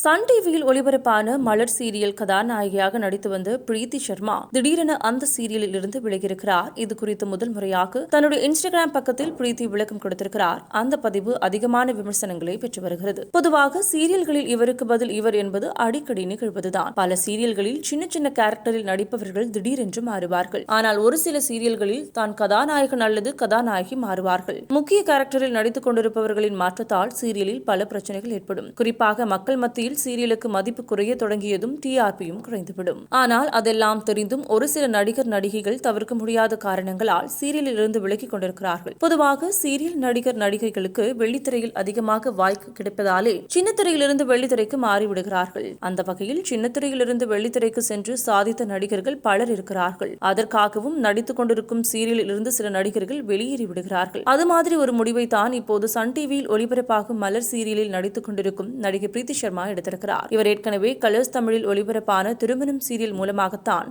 Sun டிவியில் ஒளிபரப்பான மலர் serial கதாநாயகியாக நடித்து வந்த பிரீத்தி சர்மா திடீரென அந்த சீரியலில் இருந்து விலகியிருக்கிறார். இது குறித்து முதல் முறையாக தன்னுடைய இன்ஸ்டாகிராம் பக்கத்தில் பிரீத்தி விளக்கம் கொடுத்திருக்கிறார். அந்த பதிவு அதிகமான விமர்சனங்களை பெற்று வருகிறது. பொதுவாக சீரியல்களில் இவருக்கு பதில் இவர் என்பது அடிக்கடி நிகழ்வதுதான். பல சீரியல்களில் சின்ன சின்ன கேரக்டரில் நடிப்பவர்கள் திடீரென்று மாறுவார்கள். ஆனால் ஒரு சில சீரியல்களில் தான் கதாநாயகன் அல்லது கதாநாயகி மாறுவார்கள். முக்கிய கேரக்டரில் நடித்துக் கொண்டிருப்பவர்களின் மாற்றத்தால் சீரியலில் பல பிரச்சனைகள் ஏற்படும். குறிப்பாக மக்கள் மத்தியில் மத்தியில் சீரியலுக்கு மதிப்பு குறைய தொடங்கியதும் டிஆர்பியும் குறைந்துவிடும். ஆனால் அதெல்லாம் தெரிந்தும் ஒரு சில நடிகர் நடிகைகள் தவிர்க்க முடியாத காரணங்களால் சீரியலில் இருந்து விலகிக் கொண்டிருக்கிறார்கள். பொதுவாக சீரியல் நடிகர் நடிகைகளுக்கு வெள்ளித்திரையில் அதிகமாக வாய்ப்பு கிடைப்பதாலே சின்னத்திரையிலிருந்து வெள்ளித்திரைக்கு மாறிவிடுகிறார்கள். அந்த வகையில் சின்னத்திரையிலிருந்து வெள்ளித்திரைக்கு சென்று சாதித்த நடிகர்கள் பலர் இருக்கிறார்கள். அதற்காகவும் நடித்துக் கொண்டிருக்கும் சீரியலில் இருந்து சில நடிகர்கள் வெளியேறி விடுகிறார்கள். அது மாதிரி ஒரு முடிவை தான் இப்போது சன் டிவியில் ஒளிபரப்பாகும் மலர் சீரியலில் நடித்துக் கொண்டிருக்கும் நடிகை பிரீத்தி சர்மா எடுத்திருக்கிறார். இவர் ஏற்கனவே கலர்ஸ் தமிழில் ஒளிபரப்பான திருமணம் சீரியல் மூலமாகத்தான்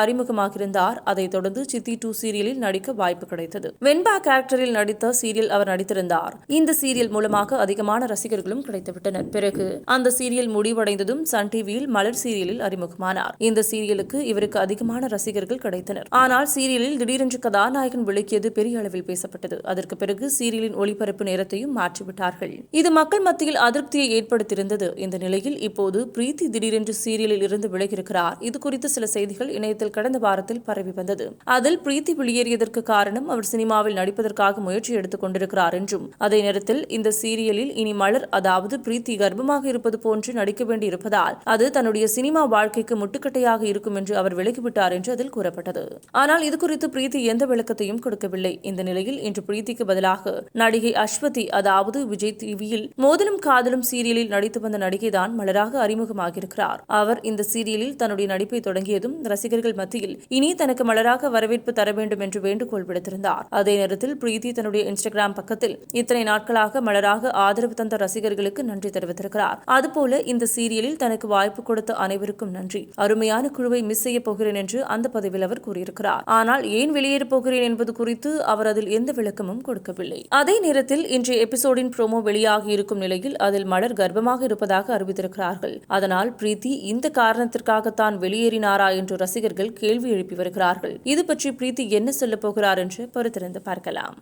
அறிமுகமாக இருந்தார் அதைத் தொடர்ந்து சித்தி டூ சீரியலில் நடிக்க வாய்ப்பு கிடைத்தது. வெண்பா கேரக்டரில் நடித்த சீரியல் அவர் நடித்திருந்தார். இந்த சீரியல் மூலமாக அதிகமான ரசிகர்களும் கிடைத்துவிட்டனர். பிறகு அந்த சீரியல் முடிவடைந்ததும் சன் டிவியில் மலர் சீரியலில் அறிமுகமானார். இந்த சீரியலுக்கு இவருக்கு அதிகமான ரசிகர்கள் கிடைத்தனர். ஆனால் சீரியலில் திடீரென்று கதாநாயகன் விளக்கியது பெரிய அளவில் பேசப்பட்டது. அதற்கு பிறகு சீரியலின் ஒளிபரப்பு நேரத்தையும் மாற்றிவிட்டார்கள். இது மக்கள் மத்தியில் அதிருப்தியை ஏற்படுத்தியிருந்தது இந்த நிலையில் இப்போது பிரீத்தி திடீரென்று சீரியலில் இருந்து விலகியிருக்கிறார். இது குறித்து சில செய்திகள் இணையத்தில் கடந்த வாரத்தில் பரவி வந்தது. அதில் பிரீத்தி வெளியேறியதற்கு காரணம் அவர் சினிமாவில் நடிப்பதற்காக முயற்சி எடுத்துக் கொண்டிருக்கிறார் என்றும் அதே நேரத்தில் இந்த சீரியலில் இனி மலர் அதாவது பிரீத்தி கர்ப்பமாக இருப்பது போன்று நடிக்க வேண்டியிருப்பதால் அது தன்னுடைய சினிமா வாழ்க்கைக்கு முட்டுக்கட்டையாக இருக்கும் என்று அவர் விலகிவிட்டார் என்று அதில் கூறப்பட்டது. ஆனால் இது குறித்து பிரீத்தி எந்த விளக்கத்தையும் கொடுக்கவில்லை. இந்த நிலையில் இன்று பிரீத்திக்கு பதிலாக நடிகை அஸ்வதி அதாவது விஜய் டிவியில் மோதலும் காதலும் சீரியலில் நடித்து வந்த நடிகைதான் மலராக அறிமுகமாகியிருக்கிறார். அவர் இந்த சீரியலில் தன்னுடைய நடிப்பை தொடங்கியதும் ரசிகர்கள் மத்தியில் இனி தனக்கு மலராக வரவேற்பு தர வேண்டும் என்று வேண்டுகோள் விடுத்திருந்தார். அதே நேரத்தில் பிரீத்தி தன்னுடைய இன்ஸ்டாகிராம் பக்கத்தில் இத்தனை நாட்களாக மலராக ஆதரவு தந்த ரசிகர்களுக்கு நன்றி தெரிவித்திருக்கிறார். அதுபோல இந்த சீரியலில் தனக்கு வாய்ப்பு கொடுத்த அனைவருக்கும் நன்றி. அருமையான குழுவை மிஸ் செய்ய போகிறேன் என்று அந்த பதிவில் அவர் கூறியிருக்கிறார். ஆனால் ஏன் வெளியேறப் போகிறேன் என்பது குறித்து அவர் அதில் எந்த விளக்கமும் கொடுக்கவில்லை. அதே நேரத்தில் இன்றைய எபிசோடின் ப்ரோமோ வெளியாகி இருக்கும் நிலையில் அதில் மலர் கர்ப்பமாக இருப்பதாக அறிவித்திருக்கிறார்கள். அதனால் பிரீத்தி இந்த காரணத்திற்காகத்தான் வெளியேறினாரா என்று ரசிகர்கள் கேள்வி எழுப்பி வருகிறார்கள். இது பற்றி பிரீத்தி என்ன சொல்லப் போகிறார் என்று பொறுத்திருந்து பார்க்கலாம்.